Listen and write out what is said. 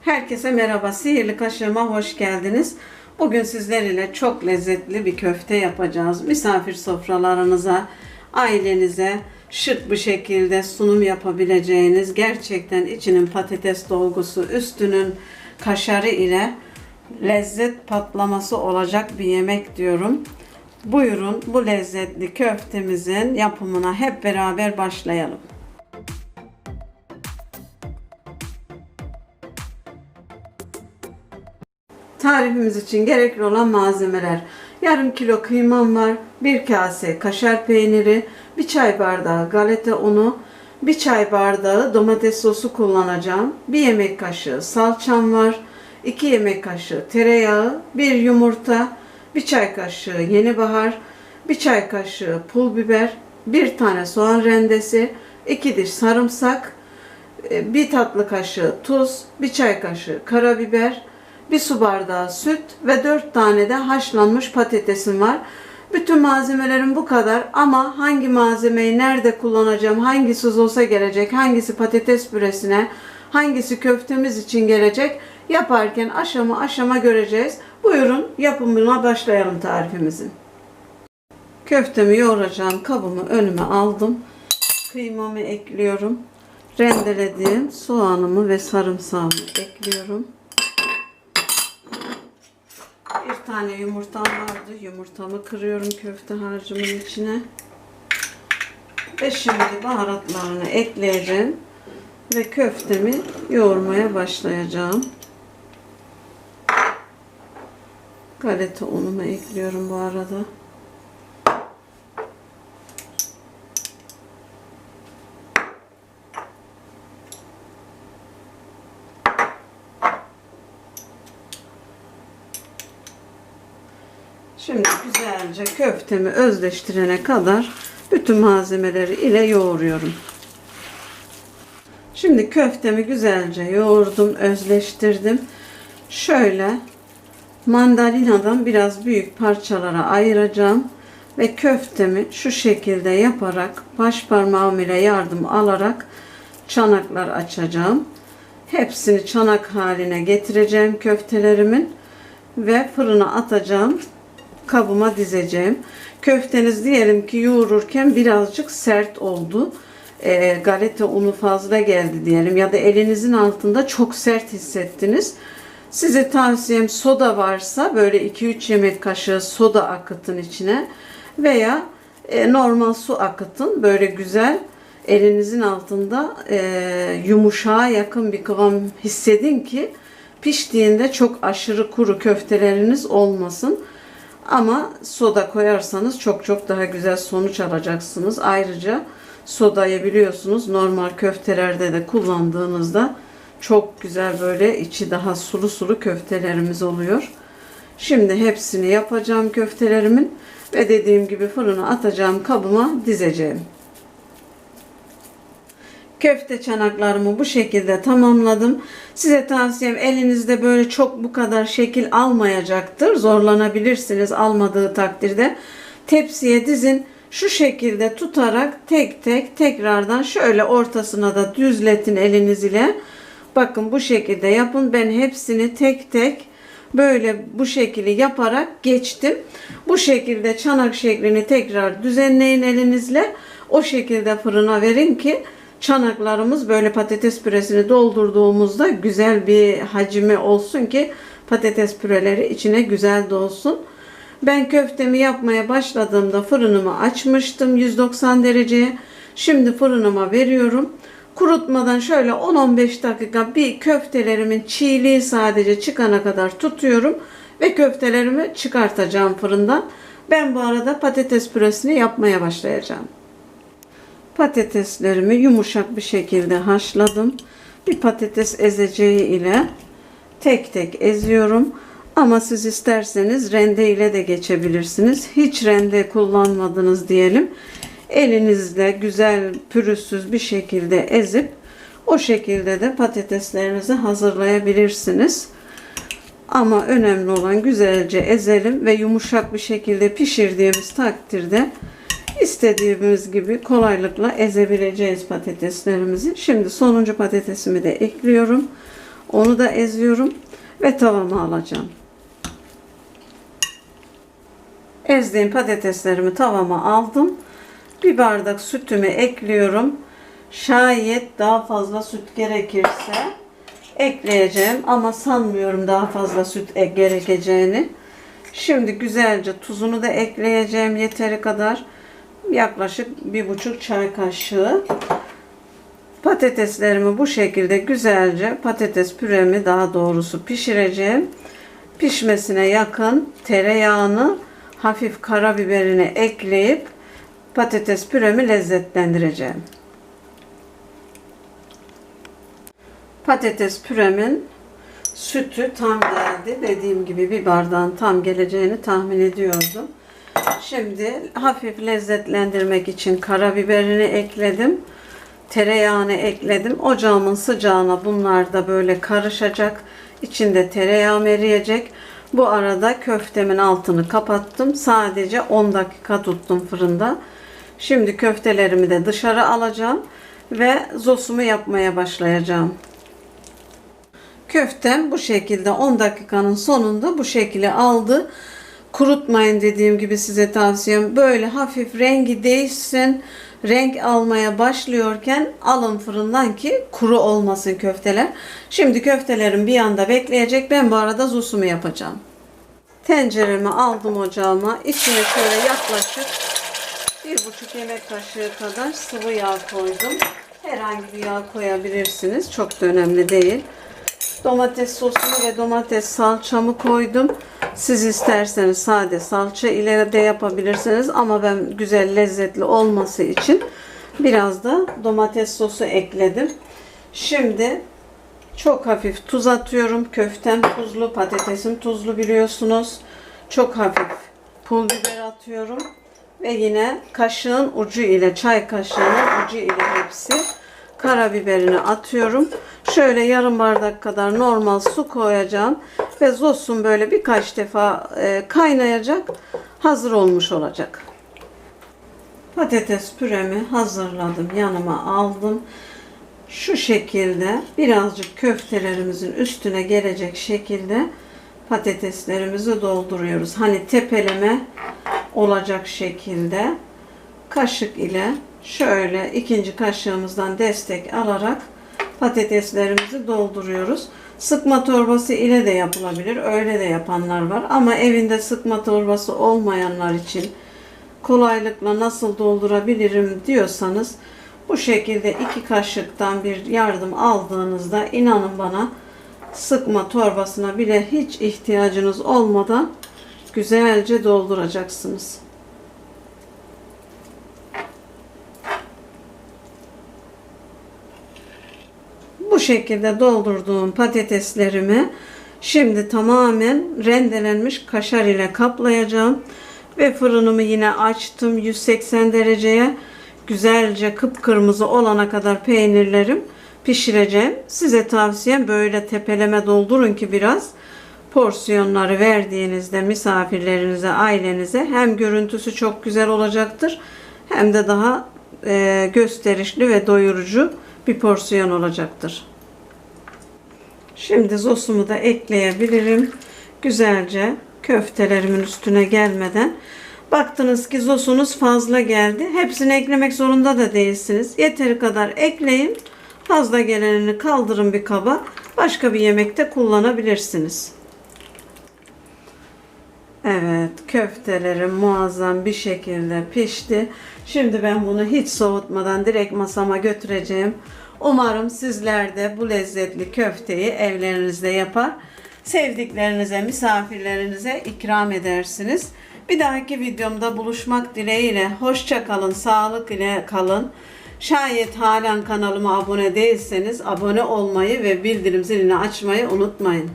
Herkese merhaba. Sihirli kaşığıma hoş geldiniz. Bugün sizler ile çok lezzetli bir köfte yapacağız. Misafir sofralarınıza, ailenize şık bir şekilde sunum yapabileceğiniz gerçekten içinin patates dolgusu, üstünün kaşarı ile lezzet patlaması olacak bir yemek diyorum. Buyurun bu lezzetli köftemizin yapımına hep beraber başlayalım. Tarifimiz için gerekli olan malzemeler. Yarım kilo kıymam var, bir kase kaşar peyniri, bir çay bardağı galeta unu, bir çay bardağı domates sosu kullanacağım, bir yemek kaşığı salçam var, iki yemek kaşığı tereyağı, bir yumurta, bir çay kaşığı yeni bahar, bir çay kaşığı pul biber, bir tane soğan rendesi, iki diş sarımsak, e, bir tatlı kaşığı tuz, bir çay kaşığı karabiber, bir su bardağı süt ve 4 tane de haşlanmış patatesim var. Bütün malzemelerim bu kadar ama hangi malzemeyi nerede kullanacağım, hangisi sosa gelecek, hangisi patates püresine, hangisi köftemiz için gelecek yaparken aşama aşama göreceğiz. Buyurun yapımına başlayalım tarifimizin. Köftemi yoğuracağım kabımı önüme aldım. Kıymamı ekliyorum. Rendelediğim soğanımı ve sarımsağımı ekliyorum. Bir tane yumurtam vardı. Yumurtamı kırıyorum köfte harcımın içine. Ve şimdi baharatlarını ekleyeceğim. Ve köftemi yoğurmaya başlayacağım. Galeta unumu ekliyorum bu arada. Şimdi güzelce köftemi özleştirene kadar bütün malzemeleri ile yoğuruyorum. Şimdi köftemi güzelce yoğurdum, özleştirdim. Şöyle mandalinadan biraz büyük parçalara ayıracağım ve köftemi şu şekilde yaparak baş parmağım ile yardım alarak çanaklar açacağım. Hepsini çanak haline getireceğim köftelerimin ve fırına atacağım kabıma dizeceğim. Köfteniz diyelim ki yoğururken birazcık sert oldu. E, galeta unu fazla geldi diyelim ya da elinizin altında çok sert hissettiniz. Size tavsiyem soda varsa böyle 2-3 yemek kaşığı soda akıtın içine veya e, normal su akıtın. Böyle güzel elinizin altında e, yumuşağa yakın bir kıvam hissedin ki piştiğinde çok aşırı kuru köfteleriniz olmasın. Ama soda koyarsanız çok çok daha güzel sonuç alacaksınız. Ayrıca sodayı biliyorsunuz normal köftelerde de kullandığınızda çok güzel böyle içi daha sulu sulu köftelerimiz oluyor. Şimdi hepsini yapacağım köftelerimin ve dediğim gibi fırına atacağım kabıma dizeceğim. Köfte çanaklarımı bu şekilde tamamladım. Size tavsiyem elinizde böyle çok bu kadar şekil almayacaktır. Zorlanabilirsiniz almadığı takdirde. Tepsiye dizin. Şu şekilde tutarak tek tek tekrardan şöyle ortasına da düzletin eliniz ile. Bakın bu şekilde yapın. Ben hepsini tek tek böyle bu şekli yaparak geçtim. Bu şekilde çanak şeklini tekrar düzenleyin elinizle. O şekilde fırına verin ki çanaklarımız böyle patates püresini doldurduğumuzda güzel bir hacmi olsun ki patates püreleri içine güzel dolsun. Ben köftemi yapmaya başladığımda fırınımı açmıştım 190 dereceye. Şimdi fırınıma veriyorum. Kurutmadan şöyle 10-15 dakika bir köftelerimin çiğliği sadece çıkana kadar tutuyorum ve köftelerimi çıkartacağım fırından. Ben bu arada patates püresini yapmaya başlayacağım. Patateslerimi yumuşak bir şekilde haşladım. Bir patates ezeceği ile tek tek eziyorum. Ama siz isterseniz rende ile de geçebilirsiniz. Hiç rende kullanmadınız diyelim. Elinizle güzel pürüzsüz bir şekilde ezip o şekilde de patateslerinizi hazırlayabilirsiniz. Ama önemli olan güzelce ezelim ve yumuşak bir şekilde pişirdiğimiz takdirde istediğimiz gibi kolaylıkla ezebileceğiz patateslerimizi. Şimdi sonuncu patatesimi de ekliyorum. Onu da eziyorum ve tavama alacağım. Ezdiğim patateslerimi tavama aldım. Bir bardak sütümü ekliyorum. Şayet daha fazla süt gerekirse ekleyeceğim ama sanmıyorum daha fazla süt e- gerekeceğini. Şimdi güzelce tuzunu da ekleyeceğim yeteri kadar. Yaklaşık bir buçuk çay kaşığı. Patateslerimi bu şekilde güzelce patates püremi daha doğrusu pişireceğim. Pişmesine yakın tereyağını hafif karabiberini ekleyip patates püremi lezzetlendireceğim. Patates püremin sütü tam geldi. Dediğim gibi bir bardağın tam geleceğini tahmin ediyordum. Şimdi hafif lezzetlendirmek için karabiberini ekledim. Tereyağını ekledim. Ocağımın sıcağına bunlar da böyle karışacak. İçinde tereyağı eriyecek. Bu arada köftemin altını kapattım. Sadece 10 dakika tuttum fırında. Şimdi köftelerimi de dışarı alacağım ve zosumu yapmaya başlayacağım. Köftem bu şekilde 10 dakikanın sonunda bu şekilde aldı. Kurutmayın dediğim gibi size tavsiyem. Böyle hafif rengi değişsin. Renk almaya başlıyorken alın fırından ki kuru olmasın köfteler. Şimdi köftelerim bir yanda bekleyecek. Ben bu arada zosumu yapacağım. Tenceremi aldım ocağıma. İçine şöyle yaklaşık bir buçuk yemek kaşığı kadar sıvı yağ koydum. Herhangi bir yağ koyabilirsiniz. Çok da önemli değil. Domates sosumu ve domates salçamı koydum. Siz isterseniz sade salça ile de yapabilirsiniz ama ben güzel lezzetli olması için biraz da domates sosu ekledim. Şimdi çok hafif tuz atıyorum. Köftem tuzlu, patatesim tuzlu biliyorsunuz. Çok hafif pul biber atıyorum. Ve yine kaşığın ucu ile, çay kaşığının ucu ile hepsi karabiberini atıyorum. Şöyle yarım bardak kadar normal su koyacağım. Ve zosun böyle birkaç defa e, kaynayacak. Hazır olmuş olacak. Patates püremi hazırladım. Yanıma aldım. Şu şekilde birazcık köftelerimizin üstüne gelecek şekilde patateslerimizi dolduruyoruz. Hani tepeleme olacak şekilde kaşık ile şöyle ikinci kaşığımızdan destek alarak patateslerimizi dolduruyoruz. Sıkma torbası ile de yapılabilir. Öyle de yapanlar var. Ama evinde sıkma torbası olmayanlar için kolaylıkla nasıl doldurabilirim diyorsanız bu şekilde iki kaşıktan bir yardım aldığınızda inanın bana sıkma torbasına bile hiç ihtiyacınız olmadan güzelce dolduracaksınız. Bu şekilde doldurduğum patateslerimi şimdi tamamen rendelenmiş kaşar ile kaplayacağım. Ve fırınımı yine açtım 180 dereceye. Güzelce kıpkırmızı olana kadar peynirlerim pişireceğim. Size tavsiyem böyle tepeleme doldurun ki biraz porsiyonları verdiğinizde misafirlerinize, ailenize hem görüntüsü çok güzel olacaktır hem de daha e, gösterişli ve doyurucu bir porsiyon olacaktır. Şimdi zosumu da ekleyebilirim. Güzelce köftelerimin üstüne gelmeden baktınız ki zosunuz fazla geldi. Hepsini eklemek zorunda da değilsiniz. Yeteri kadar ekleyin. Fazla gelenini kaldırın bir kaba. Başka bir yemekte kullanabilirsiniz. Evet, köftelerim muazzam bir şekilde pişti. Şimdi ben bunu hiç soğutmadan direkt masama götüreceğim. Umarım sizler de bu lezzetli köfteyi evlerinizde yapar. Sevdiklerinize, misafirlerinize ikram edersiniz. Bir dahaki videomda buluşmak dileğiyle. Hoşça kalın, sağlık ile kalın. Şayet halen kanalıma abone değilseniz abone olmayı ve bildirim zilini açmayı unutmayın.